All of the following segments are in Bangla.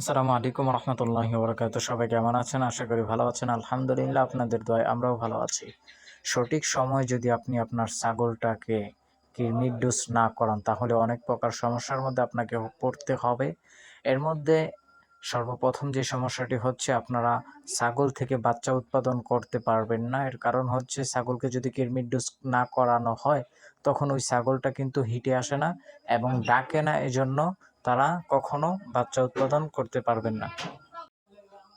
আসসালামু আলাইকুম রহমতুল্লাহি বরকাত সবাই কেমন আছেন? আশা করি ভালো আছেন। আলহামদুলিল্লাহ, আপনাদের দয় আমরাও ভালো আছি। সঠিক সময় যদি আপনি আপনার ছাগলটাকে কিডনির ডোজ না করান, তাহলে অনেক প্রকার সমস্যার মধ্যে আপনাকে পড়তে হবে। এর মধ্যে সর্বপ্রথম যে সমস্যাটি হচ্ছে, আপনারা ছাগল থেকে বাচ্চা উৎপাদন করতে পারবেন না। এর কারণ হচ্ছে, ছাগলকে যদি কৃমির ডোজ না করানো হয়, তখন ওই ছাগলটা কিন্তু হিটে আসে না এবং ডাকে না। এজন্য তারা কখনো বাচ্চা উৎপাদন করতে পারবেন না।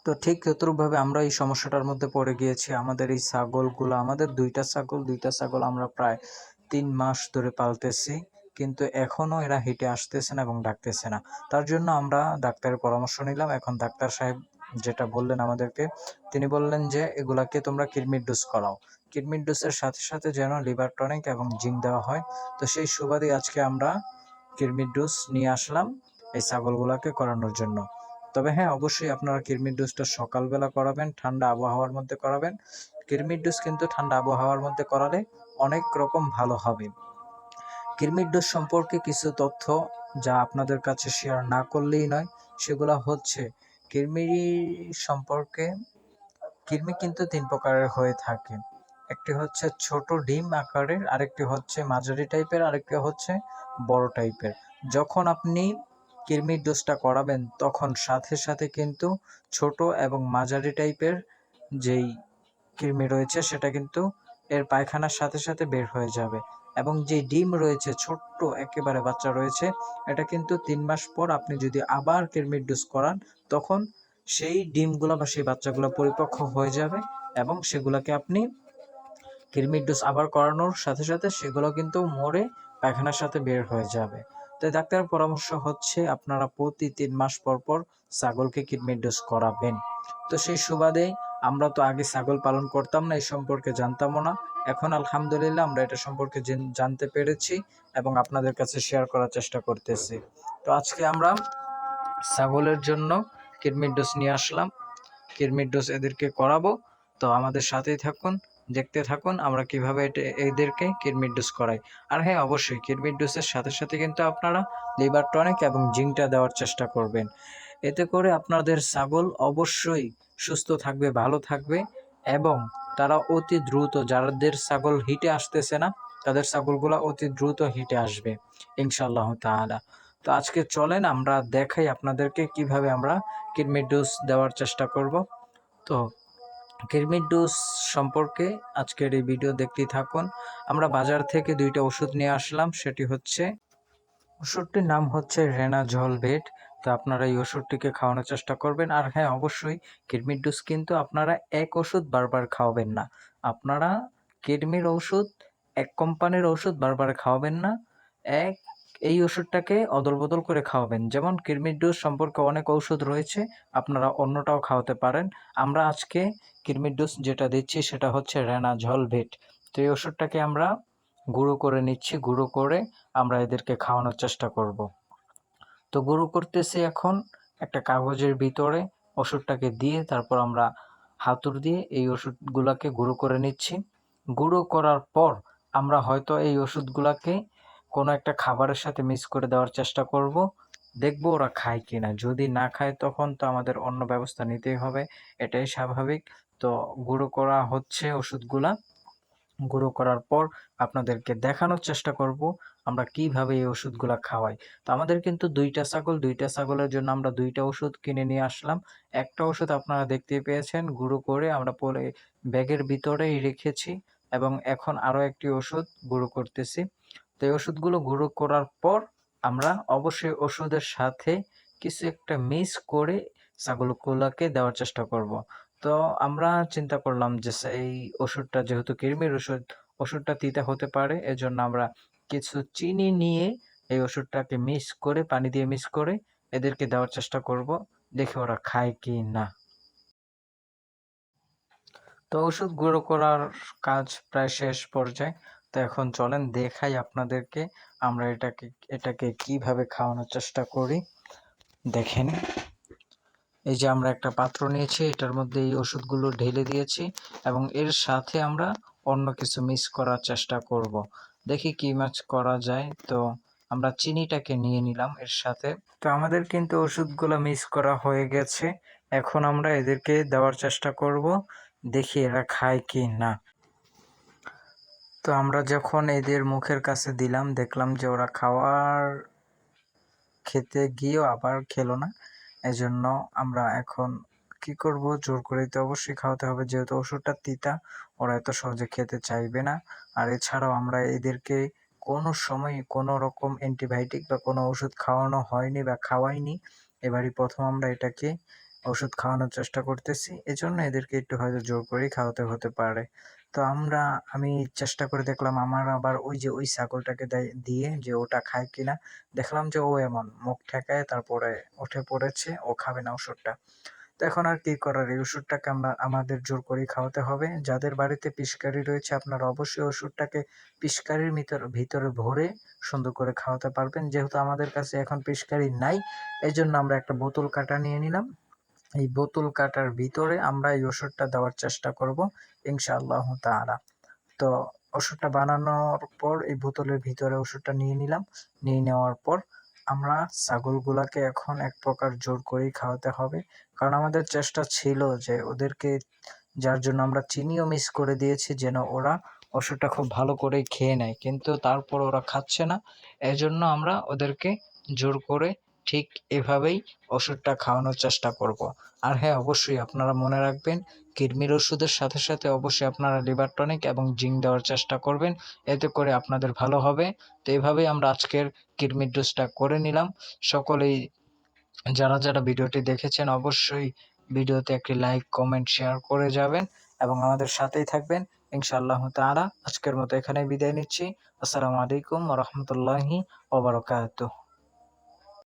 তো ঠিক তদ্রুপভাবে আমরা এই সমস্যাটার মধ্যে পড়ে গিয়েছি। আমাদের এই ছাগলগুলো, আমাদের দুইটা ছাগল দুইটা ছাগল আমরা প্রায় তিন মাস ধরে পালতেছি। কিন্তু এখনও এরা হেঁটে আসতেছে না এবং ডাকতেছে না। তার জন্য আমরা ডাক্তারের পরামর্শ নিলাম। এখন ডাক্তার সাহেব যেটা বললেন আমাদেরকে, তিনি বললেন যে, এগুলাকে তোমরা কিডমির ডোজ করাও। কিডমির ডোজের সাথে সাথে যেন লিভার টনিক এবং জিঙ্ক দেওয়া হয়। তো সেই সুবাদে আজকে আমরা কিরমির ডোজ নিয়ে আসলাম এই ছাগলগুলোকে করানোর জন্য। তবে হ্যাঁ অবশ্যই আপনারা কিরমির ডোজটা সকালবেলা করাবেন, ঠান্ডা আবহাওয়ার মধ্যে করাবেন। কিরমির ডোজ কিন্তু ঠান্ডা আবহাওয়ার মধ্যে করালে অনেক রকম ভালো হবে। কিরমির ডোজ সম্পর্কে কিছু তথ্য যা আপনাদের কাছে শেয়ার না করলেই নয়, সেগুলো হচ্ছে, কিরমির সম্পর্কে, কিরমি কিন্তু তিন প্রকারের হয়ে থাকে। একটি হচ্ছে ছোট ডিম আকারের, আরেকটি হচ্ছে মাঝারি টাইপের, আরেকটি হচ্ছে বড় টাইপের। যখন আপনি কৃমির ডোজটা করাবেন, তখন সাথে সাথে কিন্তু ছোট এবং মাঝারি টাইপের যেই কৃমি রয়েছে, সেটা কিন্তু এর পায়খানার সাথে সাথে বের হয়ে যাবে। এবং যে ডিম রয়েছে, ছোট্ট একেবারে বাচ্চা রয়েছে, এটা কিন্তু তিন মাস পর আপনি যদি আবার কৃমির ডোজ করান, তখন সেই ডিমগুলো বা সেই বাচ্চাগুলো পরিপক্ক হয়ে যাবে এবং সেগুলোকে আপনি কৃমির ডোজ আবার করানোর সাথে সাথে সেগুলো কিন্তু মরে পায়খানার সাথে বের হয়ে যাবে। তাই ডাক্তারের পরামর্শ হচ্ছে আপনারা প্রতি তিন মাস পর পর ছাগলকে কিডনির ডোজ করাবেন। তো সেই সুবাদে আমরা তো আগে ছাগল পালন করতাম না, এই সম্পর্কে জানতামও না। এখন আলহামদুলিল্লাহ আমরা এটা সম্পর্কে জানতে পেরেছি এবং আপনাদের কাছে শেয়ার করার চেষ্টা করতেছি। তো আজকে আমরা ছাগলের জন্য কিডনির ডোজ নিয়ে আসলাম। কিডনির ডোজ এদেরকে করাবো। তো আমাদের সাথেই থাকুন, দেখতে থাকুন আমরা কীভাবে এটা, এদেরকে কিডমির ডোজ করাই। আর হ্যাঁ অবশ্যই কিডমির ডোজের সাথে সাথে কিন্তু আপনারা লিভার টনিক এবং জিঙ্কটা দেওয়ার চেষ্টা করবেন। এতে করে আপনাদের ছাগল অবশ্যই সুস্থ থাকবে, ভালো থাকবে। এবং তারা অতি দ্রুত যাদের ছাগল হিটে আসতেছে না, তাদের ছাগলগুলো অতি দ্রুত হিটে আসবে ইনশাল্লাহ তাআলা। তো আজকে চলেন আমরা দেখাই আপনাদেরকে কীভাবে আমরা কিডমির ডোজ দেওয়ার চেষ্টা করব। তো কিডনির ডোজ সম্পর্কে আজকের এই ভিডিও দেখতেই থাকুন। আমরা বাজার থেকে দুইটা ওষুধ নিয়ে আসলাম, সেটি হচ্ছে, ওষুধটির নাম হচ্ছে রেনা বেড তো আপনারা এই ওষুধটিকে খাওয়ানোর চেষ্টা করবেন। আর হ্যাঁ অবশ্যই কিডনির ডোজ কিন্তু আপনারা এক ওষুধ বারবার খাওয়াবেন না। আপনারা কিডনির ওষুধ এক কোম্পানির ওষুধ বারবার খাওয়াবেন না। এক, এই ওষুধটাকে অদল বদল করে খাওয়াবেন। যেমন কিডনির ডোজ সম্পর্কে অনেক ঔষধ রয়েছে, আপনারা অন্যটাও খাওয়াতে পারেন। আমরা আজকে কিডনির ডোজ যেটা দিচ্ছি সেটা হচ্ছে রেনা ভেট। তো এই ওষুধটাকে আমরা গুঁড়ো করে নিচ্ছি, গুঁড়ো করে আমরা এদেরকে খাওয়ানোর চেষ্টা করব। তো গুঁড়ো করতেছি এখন একটা কাগজের ভিতরে ওষুধটাকে দিয়ে তারপর আমরা হাতুর দিয়ে এই ওষুধগুলোকে গুঁড়ো করে নিচ্ছি। গুঁড়ো করার পর আমরা হয়তো এই ওষুধগুলোকে কোনো একটা খাবারের সাথে মিক্স করে দেওয়ার চেষ্টা করব। দেখব ওরা খায় কি না যদি না খায় তখন তো আমাদের অন্য ব্যবস্থা নিতেই হবে, এটাই স্বাভাবিক। তো গুঁড়ো করা হচ্ছে ওষুধগুলা। গুঁড়ো করার পর আপনাদেরকে দেখানোর চেষ্টা করব আমরা কীভাবে এই ওষুধগুলো খাওয়াই? তো আমাদের কিন্তু দুইটা ছাগল, দুইটা ছাগলের জন্য আমরা দুইটা ওষুধ কিনে নিয়ে আসলাম। একটা ওষুধ আপনারা দেখতে পেয়েছেন, গুঁড়ো করে আমরা পরে ব্যাগের ভিতরেই রেখেছি এবং এখন আরও একটি ওষুধ গুঁড়ো করতেছি। তো এই ওষুধগুলো গুঁড়ো করার পর আমরা অবশ্যই ওষুধের সাথে কিছু একটা মিস করে ছাগলগুলোকে দেওয়ার চেষ্টা করব। তো আমরা চিন্তা করলাম যে এই ওষুধটা যেহেতু কৃমির ওষুধ, ওষুধটা তিতা হতে পারে, এজন্য আমরা কিছু চিনি নিয়ে এই ওষুধটাকে মিক্স করে, পানি দিয়ে মিক্স করে এদেরকে দেওয়ার চেষ্টা করব, দেখে ওরা খায় কি না তো ওষুধ গুঁড়ো করার কাজ প্রায় শেষ পর্যায়ে। তো এখন চলেন, দেখাই আপনাদেরকে আমরা এটাকে এটাকে কীভাবে খাওয়ানোর চেষ্টা করি। দেখেন, এই যে আমরা একটা পাত্র নিয়েছি, এটার মধ্যে এই ওষুধগুলো ঢেলে দিয়েছি এবং এর সাথে আমরা অন্য কিছু মিক্স করার চেষ্টা করব। দেখি কি মাছ করা যায়। তো আমরা চিনিটাকে নিয়ে নিলাম এর সাথে। তো আমাদের কিন্তু ওষুধগুলো মিস করা হয়ে গেছে। এখন আমরা এদেরকে দেওয়ার চেষ্টা করব, দেখি এরা খায় কি না। তো আমরা যখন এদের মুখের কাছে দিলাম, দেখলাম যে ওরা খাওয়ার খেতে গিয়েও আবার খেলো না। এজন্য আমরা এখন কি করব? জোর করে তো অবশ্যই খাওয়াতে হবে। যেহেতু ওষুধটা তিতা, ওরা এত সহজে খেতে চাইবে না। আর এছাড়াও আমরা এদেরকে কোনো সময় কোনো রকম অ্যান্টিবায়োটিক বা কোনো ওষুধ খাওয়ানো হয়নি বা খাওয়াইনি। এবারই প্রথম আমরা এটাকে ওষুধ খাওয়ানোর চেষ্টা করতেছি। এজন্য এদেরকে একটু হয়তো জোর করেই খাওয়াতে হতে পারে। তো আমরা, আমি চেষ্টা করে দেখলাম, আমার আবার ওই যে ওই ছাগলটাকে দেয়- যে ওটা খায় কিনা, দেখলাম যে ও এমন, মুখ ঠেকায়, তারপরে উঠে পড়েছে, ও খাবে না ওষুধটা। এখন আর কি করার? এই ওষুধটাকে আমরা আমাদের জোর করেই খাওয়াতে হবে। যাদের বাড়িতে পিচকারি রয়েছে, আপনারা অবশ্যই ওষুধটাকে পিচকারির ভিতর ভিতরে ভরে সুন্দর করে খাওয়াতে পারবেন। যেহেতু আমাদের কাছে এখন পিচকারি নাই এই জন্য আমরা একটা বোতল কাটা নিয়ে নিলাম। এই বোতল কাটার ভিতরে আমরা এই ওষুধটা দেওয়ার চেষ্টা করব, ইনশাআল্লাহ তাআলা। তো ওষুধটা বানানোর পর এই বোতলের ভিতরে ওষুধটা নিয়ে নিলাম। নিয়ে নেওয়ার পর আমরা ছাগলগুলাকে এখন এক প্রকার জোর করেই খাওয়াতে হবে। কারণ আমাদের চেষ্টা ছিল যে ওদেরকে যার জন্য আমরা চিনিও মিস করে দিয়েছি যেন ওরা ওষুধটা খুব ভালো করে খেয়ে নেয়। কিন্তু তারপর ওরা খাচ্ছে না। এজন্য আমরা ওদেরকে জোর করে ঠিক এভাবেই ওষুধটা খাওয়ানোর চেষ্টা করব। আর হ্যাঁ অবশ্যই আপনারা মনে রাখবেন কিডনির ওষুধের সাথে সাথে অবশ্যই আপনারা লিভার টনিক এবং জিঙ্ক দেওয়ার চেষ্টা করবেন, এতে করে আপনাদের ভালো হবে। তো এভাবেই আমরা আজকের কিডনির ডোজটা করে নিলাম। সকলেই যারা যারা ভিডিওটি দেখেছেন, অবশ্যই ভিডিওতে একটি লাইক কমেন্ট শেয়ার করে যাবেন এবং আমাদের সাথেই থাকবেন। ইনশাআল্লাহ তাআলা, আজকের মতো এখানে বিদায় নিচ্ছি। আসসালামু আলাইকুম রাহমাতুল্লাহি ওয়া বারাকাতুহু।